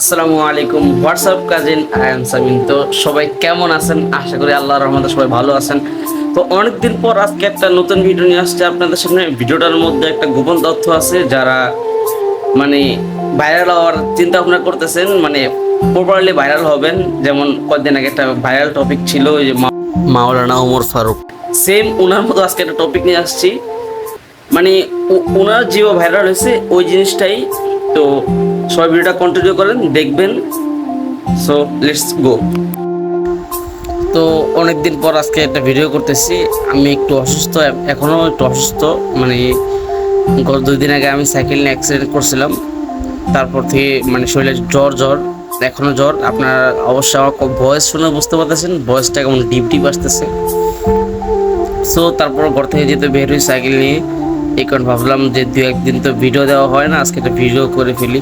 আসসালামু আলাইকুম। WhatsApp cousin M Samin তো সবাই কেমন আছেন? আশা করি আল্লাহর রহমতে সবাই ভালো আছেন। তো অনেকদিন পর আজকে একটা নতুন ভিডিও নিয়ে আসছে আপনাদের সামনে। ভিডিওটার মধ্যে একটা গোপন তথ্য আছে, যারা মানে ভাইরাল হওয়ার চিন্তা ভাবনা করতেছেন মানে প্রপারলি ভাইরাল হবেন। যেমন কয়েকদিন আগে একটা ভাইরাল টপিক ছিল, ওই যে মাওলানা ওমর ফারুক। সেম ওনার মতো আজকে একটা টপিক নিয়ে আসছি। মানে ওনার যেভাবে ভাইরাল হয়েছে, ওই জিনিসটাই তো সবাই ভিডিওটা কন্টিনিউ করেন, দেখবেন। সো লেটস গো তো অনেক দিন পর আজকে একটা ভিডিও করতেছি। আমি একটু অসুস্থ এখনও একটু অসুস্থ। মানে গত দুই দিন আগে আমি সাইকেল নিয়ে অ্যাক্সিডেন্ট করছিলাম। তারপর থেকে মানে শরীরে জ্বর জ্বর এখনও জ্বর। আপনার অবশ্যই আমার ভয়েস শুনে বুঝতে পারতেছেন ভয়েসটা কেমন ডিপ ডিপ আসতেছে। সো তারপর ঘর থেকে যেতে বের হই সাইকেল নিয়ে এই কারণ ভাবলাম যে দু একদিন তো ভিডিও দেওয়া হয় না, আজকে একটা ভিডিও করে ফেলি।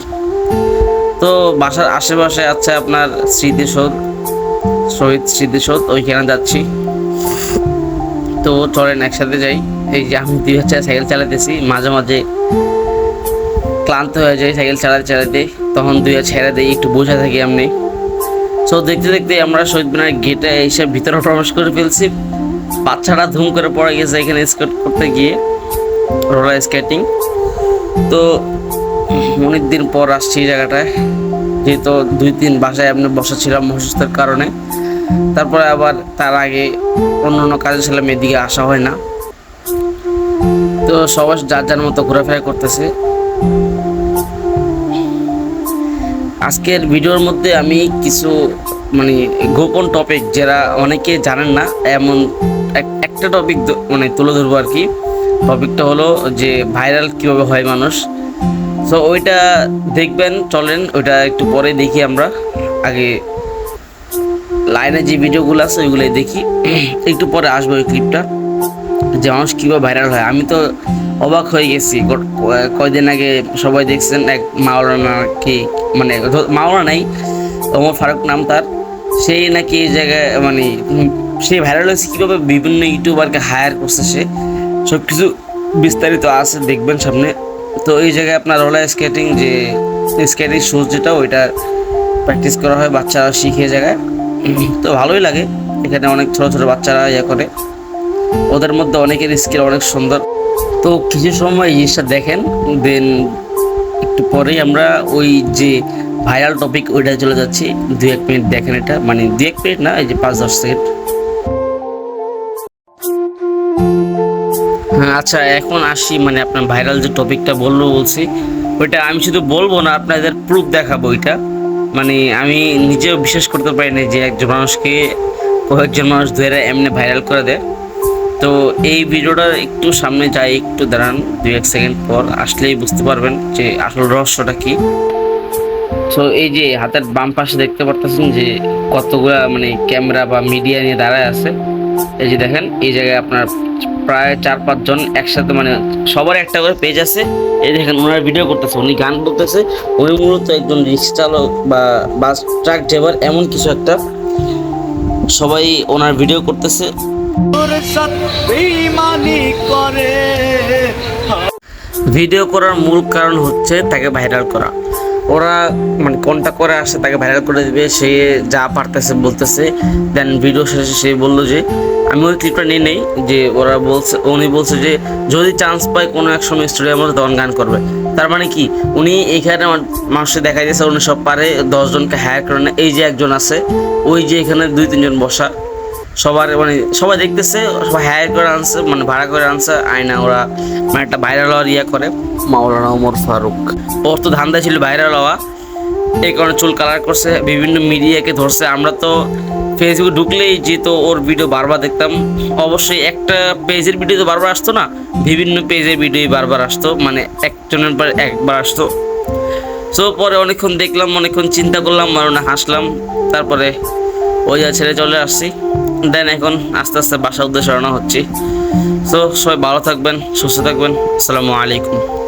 তো বাসার আশেপাশে আছে আপনার স্মৃতিসৌধ, শহীদ স্মৃতিসৌধ, ওইখানে যাচ্ছি। তো চলেন একসাথে যাই। এই যে আমি দুই হচ্ছে সাইকেল চালাতেছি, মাঝে মাঝে ক্লান্ত হয়ে যায় সাইকেল চালাতে চালাতে, তখন দুই ছেড়ে দিই, একটু বসে থাকি এমনি। সো দেখতে দেখতে আমরা শহীদ মিনার গেটে এসে ভিতরে প্রবেশ করে ফেলছি। বাচ্চারা ধুম করে পড়ে গেছে এখানে স্কেট করতে গিয়ে। Roller skating. তো অনেক দিন পর আসছি এই জায়গাটায়। যেহেতু দুই তিন বাসায় এমনি বসা ছিলাম অসুস্থের কারণে। তারপরে আবার তার আগে অন্য অন্য কাজে ছিলাম এদিকে আসা হয় না। তো সবাই যার যার মতো ঘোরাফেরা করতেছে। আজকের ভিডিওর মধ্যে আমি কিছু মানে গোপন টপিক যারা অনেকে জানেন না, এমন এক- একটা টপিক মানে তুলে ধরবো আর কি। টপিকটা হলো যে ভাইরাল কীভাবে হয় মানুষ। সো ওইটা দেখবেন, চলেন, ওইটা একটু পরে দেখি আমরা। আগে লাইনে যে ভিডিওগুলো আছে, ওইগুলোই দেখি। একটু পরে আসব ওই ক্লিপটা যে মানুষ কীভাবে ভাইরাল হয়। আমি তো অবাক হয়ে গেছি। কয়দিন আগে সবাই দেখছেন এক মাওলানা কি মানে মাওলানা নাই, ওমর ফারুক নাম তার। সেই নাকি এই জায়গায় মানে সে ভাইরাল হয়েছে কীভাবে? বিভিন্ন ইউটিউবারকে হায়ার করছে সে। সব কিছু বিস্তারিত আছে, দেখবেন সামনে। তো এই জায়গায় আপনার রোলার স্কেটিং যে স্কেটিং শুজ যেটা, ওইটা প্র্যাকটিস করা হয় বাচ্চারা শিখে জায়গায়। তো ভালোই লাগে, এখানে অনেক ছোট ছোট বাচ্চারা ইয়ে করে। ওদের মধ্যে অনেকের স্কিল অনেক সুন্দর। তো কিছু সময় জিনিসটা দেখেন, দেন একটু পরেই আমরা ওই যে ভাইরাল টপিক ওইটা চলে যাচ্ছি। দু এক মিনিট দেখেন এটা মানে দু এক মিনিট না, এই যে পাঁচ দশ সেকেন্ড। আচ্ছা এখন আসি মানে আপনার ভাইরাল যে টপিকটা বলব বলছি, ওইটা আমি শুধু বলব না, আপনাদের প্রুফ দেখাবো ওইটা। মানে আমি নিজেও বিশ্বাস করতে পারি না যে একজন মানুষকে, কয়েকজন মানুষ ধরে এমনি ভাইরাল করে দেয়। তো এই ভিডিওটা একটু সামনে যাই, একটু দাঁড়ান, দুই এক সেকেন্ড পর আসলেই বুঝতে পারবেন যে আসল রহস্যটা কি। তো এই যে হাতের বাম পাশে দেখতে পারতেছেন যে কতগুলা মানে ক্যামেরা বা মিডিয়া নিয়ে দাঁড়ায় আছে। এই যে দেখেন, এই জায়গায় আপনার প্রায় চার পাঁচজন একসাথে মানে সবার একটা করে পেজ আছে। এই দেখেন, ওনার ভিডিও করতেছে, উনি গান করতেছে উনি মূলত একজন রিক্সা চালক বা বাস, ট্রাক ড্রাইভার এমন কিছু একটা সবাই ওনার ভিডিও করতেছে। ভিডিও করার মূল কারণ হচ্ছে তাকে ভাইরাল করা। ওরা মানে কোনটা করে আসে তাকে ভাইরাল করে দিবে, সে যা পারতেছে বলতেছে। দেন ভিডিও শেষে সে বলল যে, আমি ওই ক্লিপটা নিয়ে নেই, যে ওরা বলছে, উনি বলছে যে, যদি চান্স পায় কোনো এক সময় স্টুডিওর মধ্যে তখন গান করবে। তার মানে কি, উনি এখানে মানুষকে দেখা দিয়েছে, উনি সব পারে, দশজনকে হায়ার করে এই যে একজন আছে, ওই যে এখানে দুই তিনজন বসা সবার মানে সবাই দেখতেছে, সবাই হায়ার করে আনছে মানে ভাড়া করে আনছে আয়না ওরা মানে একটা ভাইরাল হওয়ার ইয়ে করে। মাওলানা ওমর ফারুক। ওর তো ধান্দা ছিল ভাইরাল হওয়া। এই কারণে চুল কালার করছে, বিভিন্ন মিডিয়াকে ধরছে। আমরা তো ফেসবুকে ঢুকলেই যেহেতু ওর ভিডিও বারবার দেখতাম। অবশ্যই একটা পেজের ভিডিও তো বারবার আসতো না, বিভিন্ন পেজের ভিডিও বারবার আসতো মানে একজনের পর একবার আসতো। সো পরে অনেকক্ষণ দেখলাম, অনেকক্ষণ চিন্তা করলাম মানে হাসলাম। তারপরে ওই যা ছেড়ে চলে আসছি। দেন এখন আস্তে আস্তে বাসা উদ্দেশ্যে রওনা হচ্ছি। সো সবাই ভালো থাকবেন, সুস্থ থাকবেন। আসসালামু আলাইকুম।